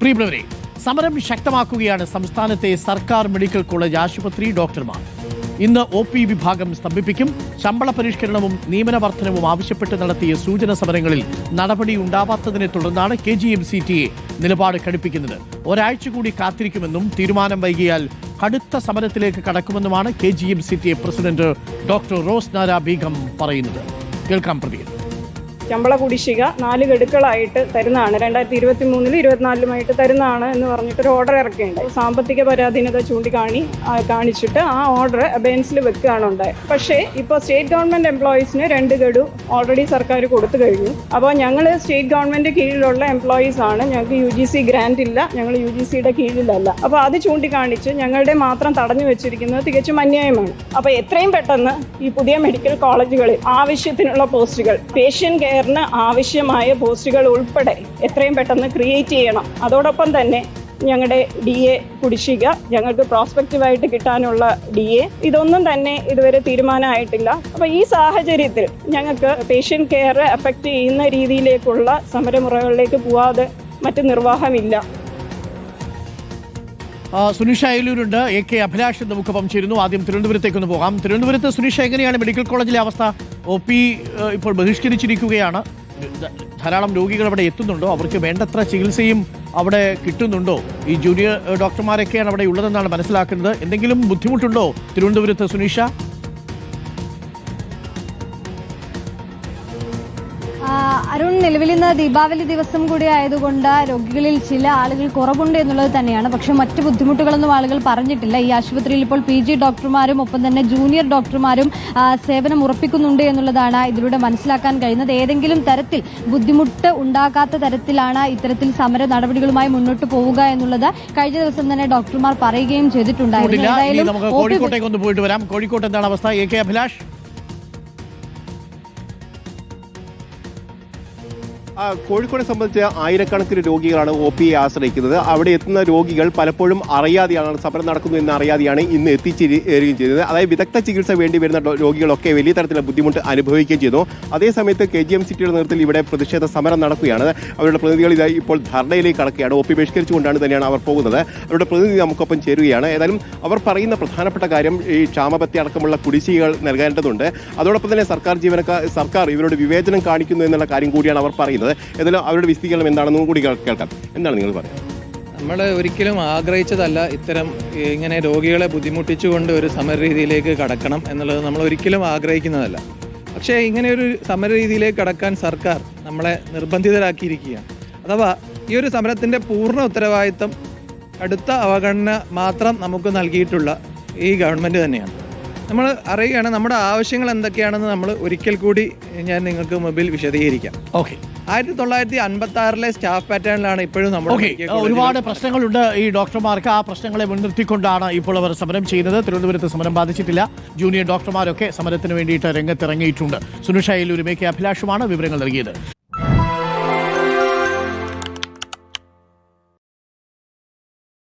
പ്രിയപ്പെട്ടവരെ സമരം ശക്തമാക്കുകയാണ് സംസ്ഥാനത്തെ സർക്കാർ മെഡിക്കൽ കോളേജ് ആശുപത്രി ഡോക്ടർമാർ. ഇന്ന് ഒ പി വിഭാഗം സ്തംഭിപ്പിക്കും. ശമ്പള പരിഷ്കരണവും നിയമന വർധനവും ആവശ്യപ്പെട്ട് നടത്തിയ സൂചന സമരങ്ങളിൽ നടപടി ഉണ്ടാവാത്തതിനെ തുടർന്നാണ് K G M C T A നിലപാട് കടുപ്പിക്കുന്നത് ഒരാഴ്ച കൂടി കാത്തിരിക്കുമെന്നും തീരുമാനം വൈകിയാൽ കടുത്ത സമരത്തിലേക്ക് കടക്കുമെന്നുമാണ് K G M C T president doctor Rosnara Begum പറയുന്നത്. കേൾക്കാം പ്രതികരണം ശമ്പള കുടിശ്ശിക നാല് ഗഡുക്കളായിട്ട് തരുന്നതാണ്. രണ്ടായിരത്തി ഇരുപത്തി മൂന്നിലും ഇരുപത്തിനാലിലുമായിട്ട് തരുന്നതാണ് എന്ന് പറഞ്ഞിട്ട് ഒരു ഓർഡർ ഇറക്കിയുണ്ട് സാമ്പത്തിക പരാധീനത ചൂണ്ടിക്കാണി കാണിച്ചിട്ട് ആ ഓർഡർ അബേൻസിൽ വെക്കുകയാണ് ഉണ്ടായത്. പക്ഷേ ഇപ്പോൾ സ്റ്റേറ്റ് ഗവൺമെന്റ് എംപ്ലോയീസിന് രണ്ട് ഗഡു ഓൾറെഡി സർക്കാർ കൊടുത്തു കഴിഞ്ഞു. അപ്പോൾ ഞങ്ങൾ സ്റ്റേറ്റ് ഗവൺമെന്റ് കീഴിലുള്ള എംപ്ലോയീസ് ആണ്. ഞങ്ങൾക്ക് യു ജി സി ഗ്രാൻഡ് ഇല്ല. ഞങ്ങൾ യു ജി സിയുടെ കീഴിലല്ല. അപ്പോൾ അത് ചൂണ്ടിക്കാണിച്ച് ഞങ്ങളുടെ മാത്രം തടഞ്ഞു വെച്ചിരിക്കുന്നത് തികച്ചും അന്യായമാണ്. അപ്പോൾ എത്രയും പെട്ടെന്ന് ഈ പുതിയ മെഡിക്കൽ കോളേജുകളിൽ ആവശ്യത്തിനുള്ള പോസ്റ്റുകൾ പേഷ്യൻ കെയറിന് ആവശ്യമായ പോസ്റ്റുകൾ ഉൾപ്പെടെ എത്രയും പെട്ടെന്ന് ക്രിയേറ്റ് ചെയ്യണം. അതോടൊപ്പം തന്നെ ഞങ്ങളുടെ ഡി എ കുടിശ്ശിക ഞങ്ങൾക്ക് പ്രോസ്പെക്റ്റീവായിട്ട് കിട്ടാനുള്ള ഡി എ ഇതൊന്നും തന്നെ ഇതുവരെ തീരുമാനമായിട്ടില്ല. അപ്പോൾ ഈ സാഹചര്യത്തിൽ ഞങ്ങൾക്ക് പേഷ്യന്റ് കെയർ എഫക്റ്റ് ചെയ്യുന്ന രീതിയിലേക്കുള്ള സമരമുറകളിലേക്ക് പോവാതെ മറ്റ് നിർവാഹമില്ല. സുനിഷ അയലൂരുണ്ട് എ കെ അഭിലാഷ് നമുക്കൊപ്പം ചേരുന്നു. ആദ്യം തിരുവനന്തപുരത്തേക്ക് ഒന്ന് പോകാം. തിരുവനന്തപുരത്ത് സുനിഷ എങ്ങനെയാണ് മെഡിക്കൽ കോളേജിലെ അവസ്ഥ? ഒ പി ഇപ്പോൾ ബഹിഷ്കരിച്ചിരിക്കുകയാണ്. ധാരാളം രോഗികൾ അവിടെ എത്തുന്നുണ്ടോ? അവർക്ക് വേണ്ടത്ര ചികിത്സയും അവിടെ കിട്ടുന്നുണ്ടോ? ഈ ജൂനിയർ ഡോക്ടർമാരൊക്കെയാണ് അവിടെ ഉള്ളതെന്നാണ് മനസ്സിലാക്കുന്നത്. എന്തെങ്കിലും ബുദ്ധിമുട്ടുണ്ടോ തിരുവനന്തപുരത്ത് സുനിഷ? അരുൺ നിലവിൽ ഇന്ന് ദീപാവലി ദിവസം കൂടി ആയതുകൊണ്ട് രോഗികളിൽ ചില ആളുകൾ കുറവുണ്ട് എന്നുള്ളത് തന്നെയാണ്. പക്ഷെ മറ്റ് ബുദ്ധിമുട്ടുകളൊന്നും ആളുകൾ പറഞ്ഞിട്ടില്ല. ഈ ആശുപത്രിയിൽ ഇപ്പോൾ പി ജി ഡോക്ടർമാരും ഒപ്പം തന്നെ ജൂനിയർ ഡോക്ടർമാരും സേവനം ഉറപ്പിക്കുന്നുണ്ട് എന്നുള്ളതാണ് ഇതിലൂടെ മനസ്സിലാക്കാൻ കഴിയുന്നത്. ഏതെങ്കിലും തരത്തിൽ ബുദ്ധിമുട്ട് ഉണ്ടാക്കാത്ത തരത്തിലാണ് ഇത്തരത്തിൽ സമര നടപടികളുമായി മുന്നോട്ട് പോവുക എന്നുള്ളത് കഴിഞ്ഞ ദിവസം തന്നെ ഡോക്ടർമാർ പറയുകയും ചെയ്തിട്ടുണ്ടായിരുന്നു. കോഴിക്കോട്ടേക്ക് ഒന്ന് പോയിട്ട് വരാം. കോഴിക്കോട്ട് എന്താണ് അവസ്ഥ? A K Abhilash? കോഴിക്കോടെ സംബന്ധിച്ച് ആയിരക്കണക്കിന് രോഗികളാണ് ഒ പി ആശ്രയിക്കുന്നത്. അവിടെ എത്തുന്ന രോഗികൾ പലപ്പോഴും അറിയാതെയാണ് സമരം നടക്കുന്നു എന്ന് അറിയാതെയാണ് ഇന്ന് എത്തിച്ചേരുകയും ചെയ്തത്. അതായത് വിദഗ്ധ ചികിത്സ വേണ്ടി വരുന്ന രോഗികളൊക്കെ വലിയ തരത്തിലുള്ള ബുദ്ധിമുട്ട് അനുഭവിക്കുകയും ചെയ്യുന്നു അതേസമയത്ത് കെ ജി എം സിറ്റിയുടെ നേതൃത്വത്തിൽ ഇവിടെ പ്രതിഷേധ സമരം നടക്കുകയാണ്. അവരുടെ പ്രതിനിധികൾ ഇതായി ഇപ്പോൾ ധർണയിലേക്ക് കടക്കുകയാണ്. ഒ പി ബഹിഷ്കരിച്ചുകൊണ്ടാണ് തന്നെയാണ് അവർ പോകുന്നത്. അവരുടെ പ്രതിനിധി നമുക്കൊപ്പം ചേരുകയാണ്. ഏതായാലും അവർ പറയുന്ന പ്രധാനപ്പെട്ട കാര്യം ഈ ക്ഷാമപത്തി അടക്കമുള്ള കുടിശ്ശികകൾ നൽകേണ്ടതുണ്ട്. അതോടൊപ്പം തന്നെ സർക്കാർ ജീവനക്കാർ സർക്കാർ ഇവരോട് വിവേചനം കാണിക്കുന്നു എന്നുള്ള കാര്യം കൂടിയാണ് അവർ പറയുന്നത്. ഏതായാലും അവരുടെ വിശദീകരണം എന്താണെന്നും കൂടി കേൾക്കാം. എന്താണ് നിങ്ങൾ പറയുന്നത് നമ്മൾ ഒരിക്കലും ആഗ്രഹിച്ചതല്ല ഇത്തരം ഇങ്ങനെ രോഗികളെ ബുദ്ധിമുട്ടിച്ചുകൊണ്ട് ഒരു സമര രീതിയിലേക്ക് കടക്കണം എന്നുള്ളത് നമ്മൾ ഒരിക്കലും ആഗ്രഹിക്കുന്നതല്ല. പക്ഷേ ഇങ്ങനെ ഒരു സമര രീതിയിലേക്ക് കടക്കാൻ സർക്കാർ നമ്മളെ നിർബന്ധിതരാക്കിയിരിക്കുകയാണ്. അഥവാ ഈ ഒരു സമരത്തിന്റെ പൂർണ ഉത്തരവാദിത്തം അടുത്ത അവഗണന മാത്രം നമുക്ക് നൽകിയിട്ടുള്ള ഈ ഗവൺമെന്റ് തന്നെയാണ്. നമ്മൾ അറിയുകയാണ് നമ്മുടെ ആവശ്യങ്ങൾ എന്തൊക്കെയാണെന്ന് നമ്മൾ ഒരിക്കൽ കൂടി ഞാൻ നിങ്ങൾക്ക് മുമ്പിൽ വിശദീകരിക്കാം. ഓക്കെ. ആയിരത്തി തൊള്ളായിരത്തി അൻപത്തി ആറിലെ സ്റ്റാഫ് പാറ്റേണിലാണ് ഇപ്പോഴും നമ്മൾ ഒരുപാട് പ്രശ്നങ്ങളുണ്ട് ഈ ഡോക്ടർമാർക്ക്. ആ പ്രശ്നങ്ങളെ മുൻനിർത്തിക്കൊണ്ടാണ് ഇപ്പോൾ അവർ സമരം ചെയ്യുന്നത് തിരുവനന്തപുരത്ത് സമരം ബാധിച്ചിട്ടില്ല. ജൂനിയർ ഡോക്ടർമാരൊക്കെ സമരത്തിന് വേണ്ടിയിട്ട് രംഗത്തിറങ്ങിയിട്ടുണ്ട്. സുനുഷയിൽ ഒരുമയ്ക്ക് അഭിലാഷുമാണ് വിവരങ്ങൾ നൽകിയത്.